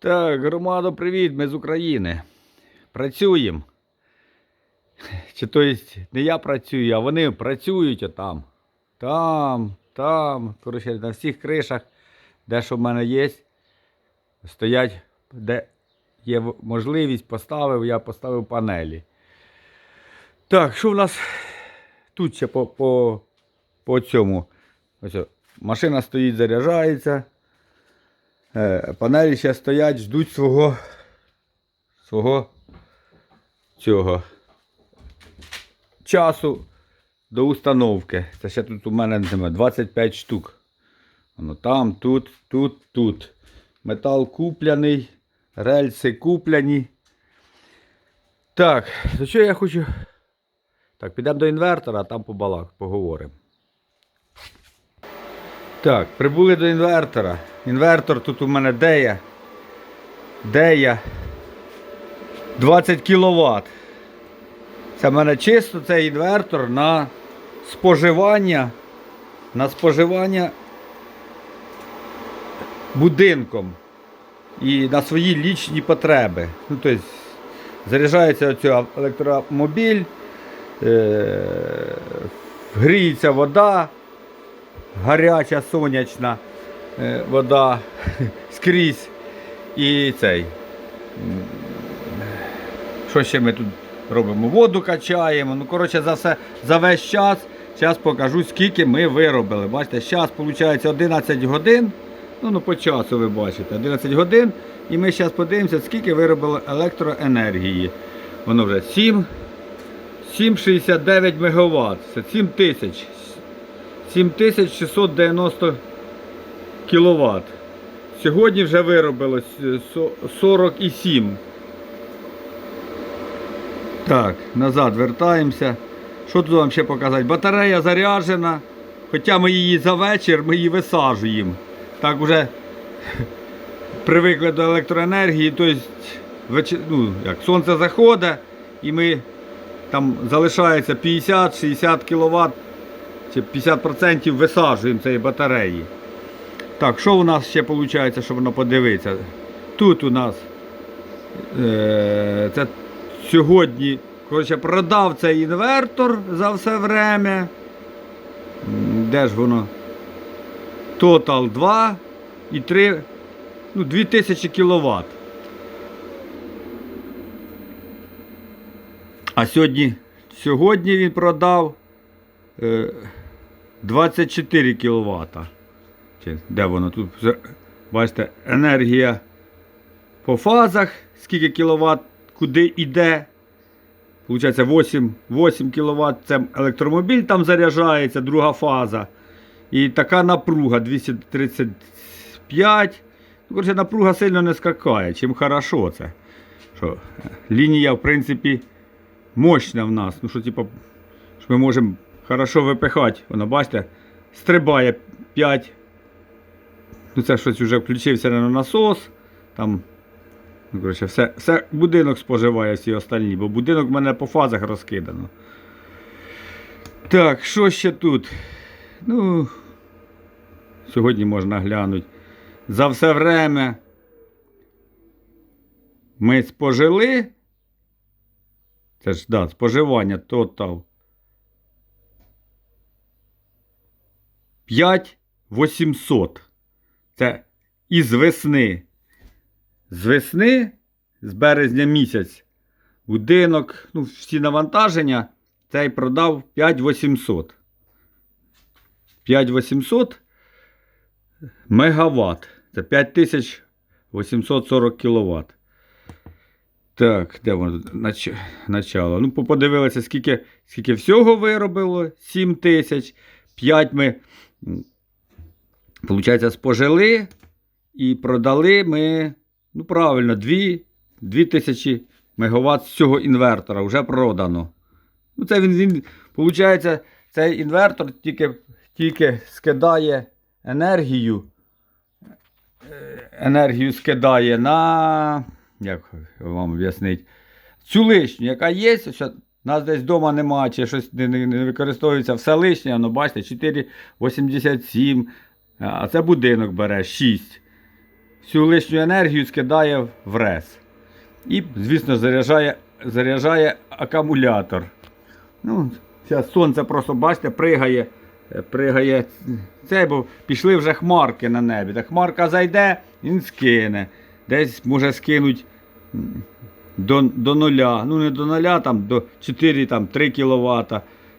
Так, громадо, привіт, ми з України. Працюємо. Чи то есть не я працюю, а вони працюють отам. Там, там. Коротше, на всіх кришах, де що в мене є, стоять, де є можливість, поставив, я поставив панелі. Так, що в нас тут ще по, по, по цьому? Ось, машина стоїть, заряджається. Е, панелі ще стоять, ждуть свого свого цього часу до установки. Це ще тут у мене 25 штук. Воно там, тут, тут, тут. Метал купляний, рельси купляні. Так, то що я хочу. Так, підемо до інвертора, а там побалак, поговоримо. Так, прибули до інвертора. Інвертор тут у мене Дея. Дея 20 кВт. Це в мене чисто цей інвертор на споживання. На споживання будинком і на свої лічні потреби. Ну, тобто, заряджається оцей електромобіль, е- гріється вода, гаряча сонячна е, вода скрізь. І цей. Що ще ми тут робимо? Воду качаємо. Ну, коротше, за все, за весь час. Зараз покажу, скільки ми виробили. Бачите, зараз виходить 11 годин. Ну, ну по часу ви бачите, 11 годин. І ми зараз подивимося, скільки виробили електроенергії. Воно вже 7, 7,69 МВт. Це 7 тисяч. 7690 кВт. Сьогодні вже виробилось е, 47. Так, назад вертаємося. Що тут вам ще показати? Батарея заряджена. Хоча ми її за вечір, ми її висаджуємо. Так вже привикли до електроенергії, тобто ну, як, сонце заходить і ми там залишається 50-60 кВт чи 50% висаджуємо цієї батареї. Так, що у нас ще виходить, щоб воно подивитися? Тут у нас е, це сьогодні коротше, продав цей інвертор за все время. Де ж воно? Total 2 і 3, ну, 2000 кВт. А сьогодні, сьогодні він продав 24 кВт. Де воно тут? Бачите, енергія по фазах, скільки кВт, куди йде. Получається 8, 8 кВт це електромобіль там заряджається, друга фаза. І така напруга 235. Ну, напруга сильно не скакає. Чим хорошо це. Що, е, лінія, в принципі, мощна в нас. Ну, що, типу, що ми можемо хорошо випихати. Воно, бачите, стрибає 5. Ну, це щось вже включився на насос. Там, ну, коротше, все, все будинок споживає всі остальні, бо будинок в мене по фазах розкидано. Так, що ще тут? Ну, сьогодні можна глянути. За все время ми спожили. Це ж, да, споживання тотал. 5800. Це із весни. З весни, з березня місяць, будинок, ну, всі навантаження, цей продав 5800. 5800 мегаватт. Це 5840 кВт. Так, де воно? Нач... начало? Ну, подивилися, скільки, скільки всього виробило. 7 тисяч. 5 ми, получається, спожили і продали ми, ну правильно, 2, 2 тисячі мегаватт з цього інвертора вже продано. Ну, це він, він, получається, цей інвертор тільки, тільки скидає енергію. е, Енергію скидає на. Як вам об'яснити? Цю лишню, яка є, нас десь вдома немає, чи щось не, не, використовується, все лишнє, воно бачите, 4,87. А це будинок бере 6. всю лишню енергію скидає в рез. І, звісно, заряджає, заряджає акумулятор. Ну, зараз сонце просто, бачите, пригає, е, пригає це, бо пішли вже хмарки на небі. Так хмарка зайде, він скине. Десь може скинуть до, до нуля. Ну не до нуля, там до 4, там, 3 кВт,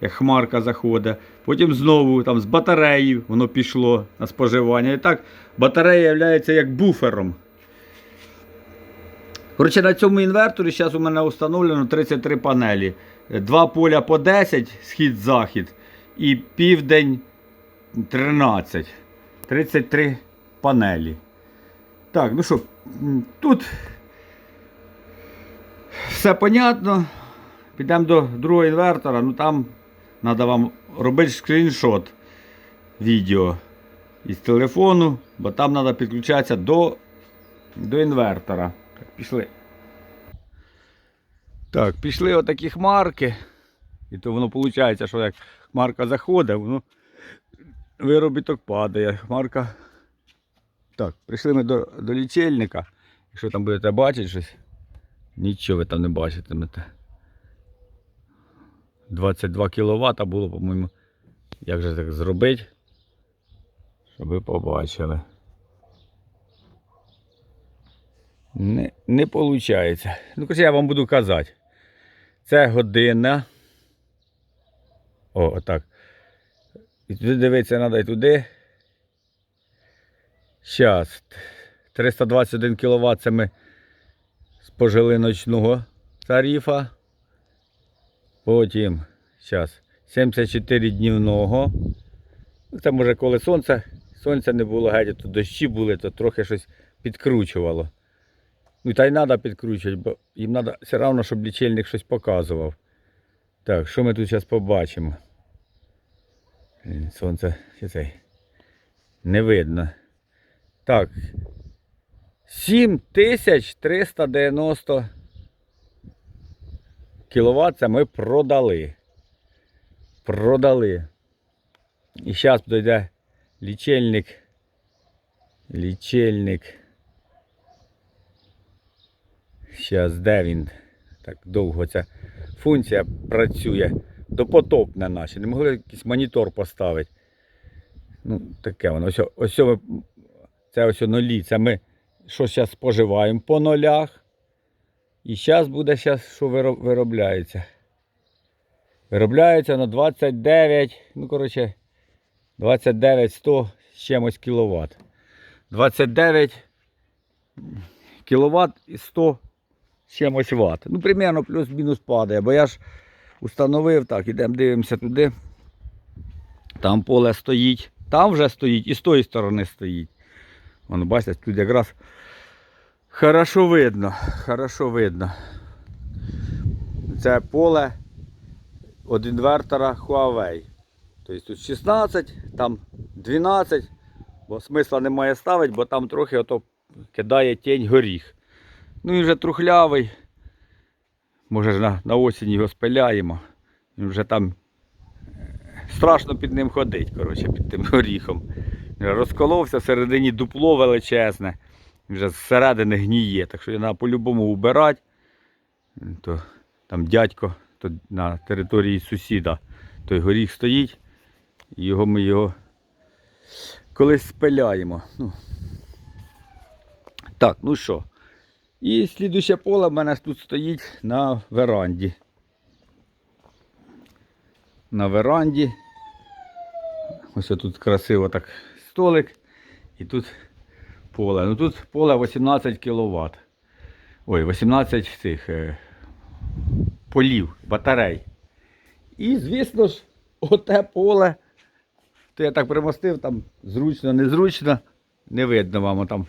як хмарка заходить. Потім знову там, з батареї воно пішло на споживання. І так батарея є як буфером. Коротше, на цьому інверторі зараз у мене встановлено 33 панелі. Два поля по 10, схід-захід, і південь 13. 33 панелі. Так, ну що, тут все понятно. Підемо до другого інвертора, ну там треба вам робити скріншот відео із телефону, бо там треба підключатися до, до інвертора. Так, пішли. Так, пішли отакі хмарки. І то воно виходить, що як хмарка заходить, воно виробіток падає. Хмарка. Так, прийшли ми до, до лічильника. Якщо там будете бачити щось, нічого ви там не бачитимете. 22 кВт було, по-моєму. Як же так зробити? Щоб ви побачили. Не, не виходить. Ну, коротше, я вам буду казати. Це година. О, отак. І туди дивитися треба і туди. Зараз. 321 кВт це ми спожили ночного тарифа. Потім, зараз, 74 днівного. Ну, Це може коли сонце, сонця не було геть, то дощі були, то трохи щось підкручувало. Ну та й треба підкручувати, бо їм треба все одно, щоб лічильник щось показував. Так, що ми тут зараз побачимо? Сонце. Не видно. Так. 7390 кВт це ми продали. Продали. І зараз дойде лічильник. Лічильник. Зараз де він? Так довго ця функція працює. Допотопне наші. Не могли якийсь монітор поставити. Ну, таке воно. Ось, ось ми, це ось нулі. Це ми що зараз споживаємо по нулях. І зараз буде щас, що виробляється. Виробляється на 29, ну коротше, 29 100 з чимось кіловат. 29 кіловат і 100 з чимось ват. Ну, примерно плюс-мінус падає, бо я ж установив так, ідемо дивимося туди. Там поле стоїть, там вже стоїть і з тої сторони стоїть. Воно, бачите, тут якраз хорошо видно, хорошо видно. Це поле від інвертора Huawei. Тобто тут 16, там 12, бо смисла немає ставити, бо там трохи ото кидає тінь горіх. Ну він вже трухлявий. Може ж на, на осінь його спиляємо. Він вже там е, страшно під ним ходить, коротше, під тим горіхом. Розколовся, всередині дупло величезне. Вже зсередини гніє, так що треба по-любому убирати. То там дядько то на території сусіда. Той горіх стоїть. Його ми його колись спиляємо. Ну. Так, ну що. І слідуще поле в мене тут стоїть на веранді. На веранді. Ось тут красиво так столик. І тут поле. Ну тут поле 18 кВт. Ой, 18 цих е, полів, батарей. І, звісно ж, оте поле. То я так примостив, там зручно, незручно. Не видно вам там.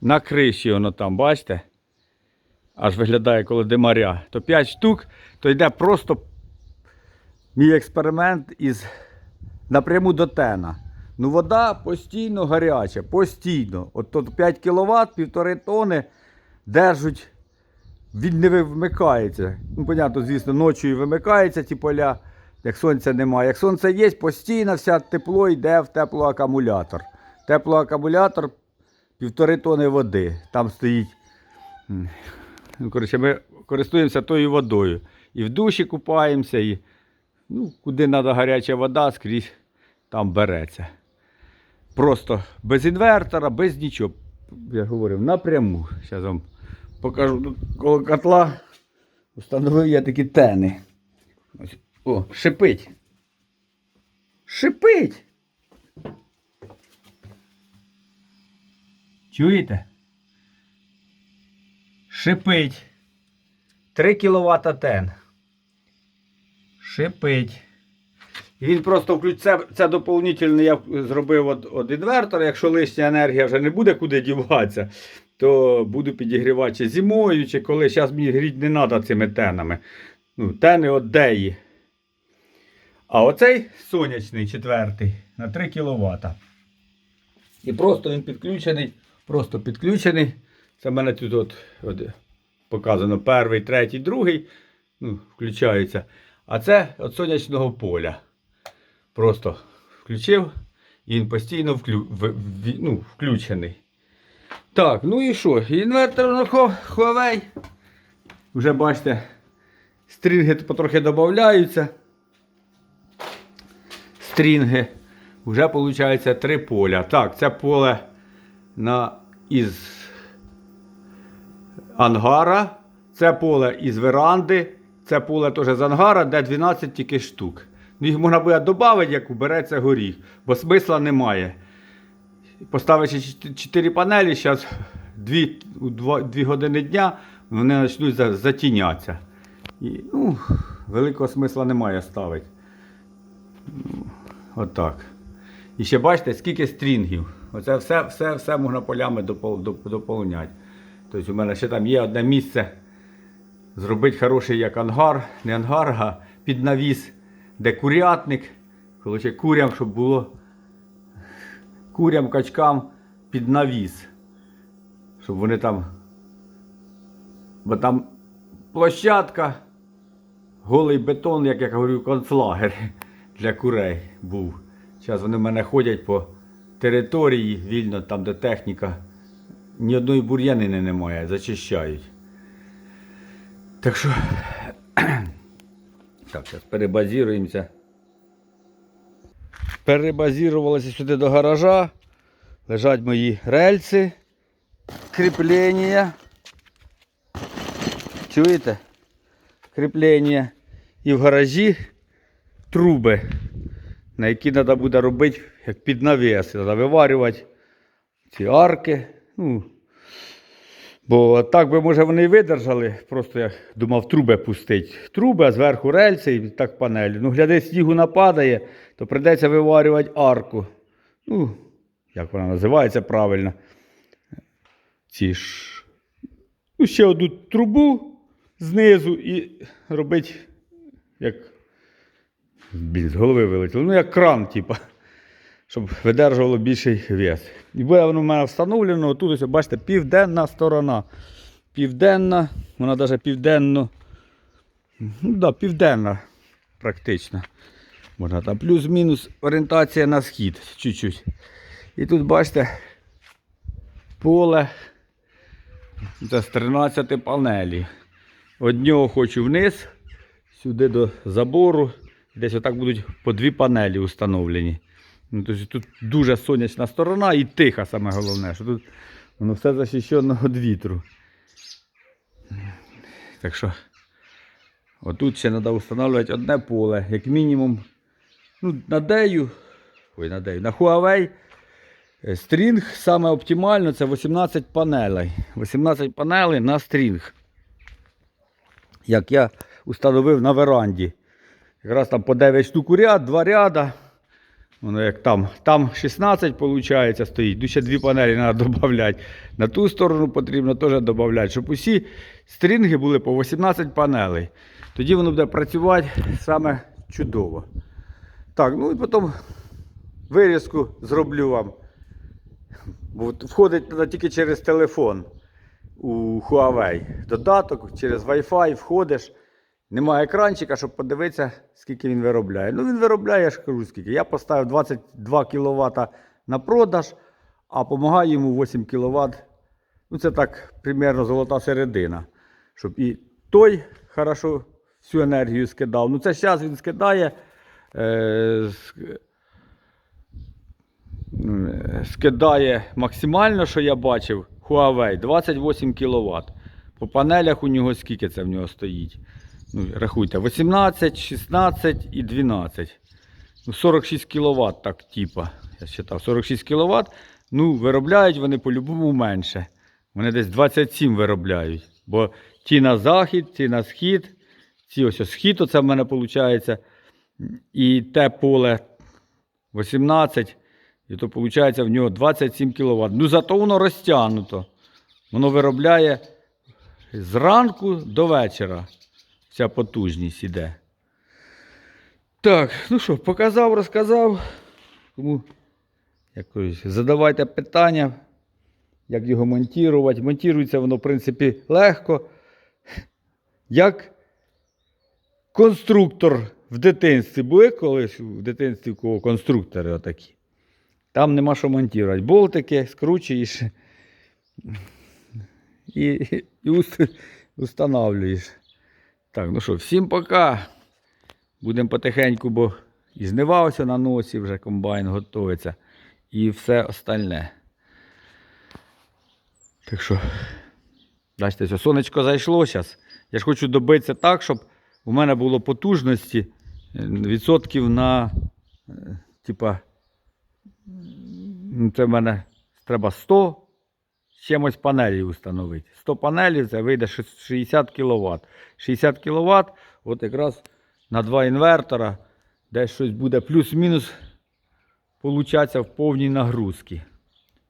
На криші воно там, бачите? Аж виглядає коло димаря. То 5 штук, то йде просто мій експеримент із напряму до тена. Ну, вода постійно гаряча, постійно. От тут 5 кВт, півтори тони держать, він не вимикається. Ну, понятно, звісно, ночі вимикаються ті поля, як сонця немає. Як сонце є, постійно вся тепло йде в теплоакумулятор. теплоакумулятор півтори тони води. Там стоїть. Ну, коротше, ми користуємося тою водою. І в душі купаємося, і ну, куди треба гаряча вода, скрізь там береться. Просто без інвертора, без нічого. Я говорив, напряму. Зараз вам покажу. Тут коло котла встановив я такі тени. Ось. О, шипить. Шипить. Чуєте? Шипить. 3 кВт тен. Шипить. Він просто включ... це, це я зробив от, от інвертор. Якщо лишня енергія вже не буде куди діватися, то буду підігрівати чи зимою, чи коли. Зараз мені гріти не треба цими тенами. Ну, тени деї. А оцей сонячний четвертий на 3 кВт. І просто він підключений. Просто підключений. Це в мене тут от, от показано перший, третій, другий. Ну, включається. А це від сонячного поля. Просто включив і він постійно вклю... в... в- ну, включений. Так, ну і що? Інвертор на Huawei. Вже бачите, стрінги потрохи додаються. Стрінги. Вже виходить три поля. Так, це поле на... із ангара. Це поле із веранди. Це поле теж з ангара, де 12 тільки штук. Їх можна буде додати, як убереться горіх, бо смисла немає. Поставивши 4 панелі, зараз 2, 2, години дня вони почнуть затінятися. І, ну, великого смисла немає ставити. Ну, Отак. І ще бачите, скільки стрінгів. Оце все, все, все можна полями доповняти. Тобто у мене ще там є одне місце зробити хороший як ангар, не ангар, а під навіс, де курятник. Коротше, курям, щоб було курям, качкам під навіс. Щоб вони там. Бо там площадка, голий бетон, як я говорю, концлагер для курей був. Зараз вони в мене ходять по території вільно, там, де техніка. Ні одної бур'янини немає, зачищають. Так що. Так, зараз перебазіруємося. Перебазірувалися сюди до гаража. Лежать мої рельси, кріплення. Чуєте? Кріплення. І в гаражі труби, на які треба буде робити як під навіс. Треба виварювати ці арки. Ну, Бо так би, може, вони видержали. Просто я думав труби пустити. Труби, а зверху рельси і так панелі. Ну, гляди, снігу нападає, то прийдеться виварювати арку. Ну, як вона називається правильно. Ці ж. Ну, ще одну трубу знизу і робити, як. Блін, з голови вилетіло. Ну, як кран, типа. Щоб видержувало більший вес. І буде воно в мене встановлено. Тут ось, бачите, південна сторона. Південна, вона навіть південно. Ну да, південна практично. Можна там плюс-мінус орієнтація на схід чуть-чуть. І тут бачите поле це з 13 панелі. Одного хочу вниз, сюди до забору. Десь отак будуть по дві панелі установлені. Ну, тобто тут дуже сонячна сторона і тиха, саме головне, що тут воно все захищено від вітру. Так що, отут ще треба встановлювати одне поле, як мінімум. Ну, на дею, ой, на дею, на Huawei стрінг саме оптимально це 18 панелей. 18 панелей на стрінг. Як я установив на веранді. Якраз там по 9 штук у ряд, 2 ряда. Воно як там. Там 16 виходить, стоїть. Ще дві панелі треба додати. На ту сторону потрібно теж додати, щоб усі стрінги були по 18 панелей. Тоді воно буде працювати саме чудово. Так, ну і потім вирізку зроблю вам. Бо входить тільки через телефон у Huawei. Додаток через Wi-Fi входиш. Немає екранчика, щоб подивитися, скільки він виробляє. Ну, він виробляє, я ж кажу, скільки. Я поставив 22 кВт на продаж, а допомагає йому 8 кВт. Ну, це так примерно золота середина. Щоб і той хорошо всю енергію скидав. Ну, це зараз він скидає. Е, скидає максимально, що я бачив, Huawei 28 кВт. По панелях у нього скільки це в нього стоїть? Ну, рахуйте, 18, 16 і 12. Ну, 46 кВт, так, типа. Я считав, 46 кВт. Ну, виробляють вони по-любому менше. Вони десь 27 виробляють. Бо ті на захід, ті на схід. Ці ось схід, оце в мене виходить. І те поле 18. І то виходить в нього 27 кВт. Ну зато воно розтягнуто. Воно виробляє зранку до вечора. Вся потужність іде. Так, ну що, показав, розказав. Кому якось задавайте питання, як його монтувати. Монтується воно, в принципі, легко. Як конструктор в дитинстві були колись в дитинстві у кого конструктори отакі. Там нема що монтувати. Болтики скручуєш і, і уст- устанавлюєш. Так, ну що, всім пока. Будемо потихеньку, бо і жнива ось на носі вже комбайн готується. І все остальне. Так що, бачите, сонечко зайшло зараз. Я ж хочу добитися так, щоб у мене було потужності е, відсотків на, е, типа, це в мене треба 100 з чимось панелі встановити. 100 панелів це вийде 60 кВт. 60 кВт, от якраз на два інвертора, десь щось буде плюс-мінус получатися в повній нагрузці.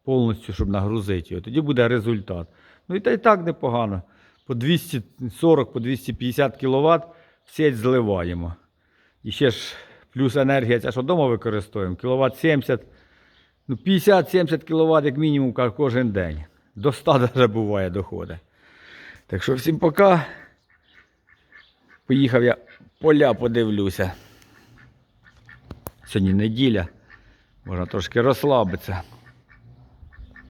Повністю, щоб нагрузити його. Тоді буде результат. Ну і та й так непогано. По 240, по 250 кВт в зливаємо. І ще ж плюс енергія, ця що вдома використовуємо, кВт 70, ну 50-70 кВт як мінімум кожен день. До 100 навіть буває доходить. Так що всім пока. Поїхав я поля подивлюся. Сьогодні неділя. Можна трошки розслабитися.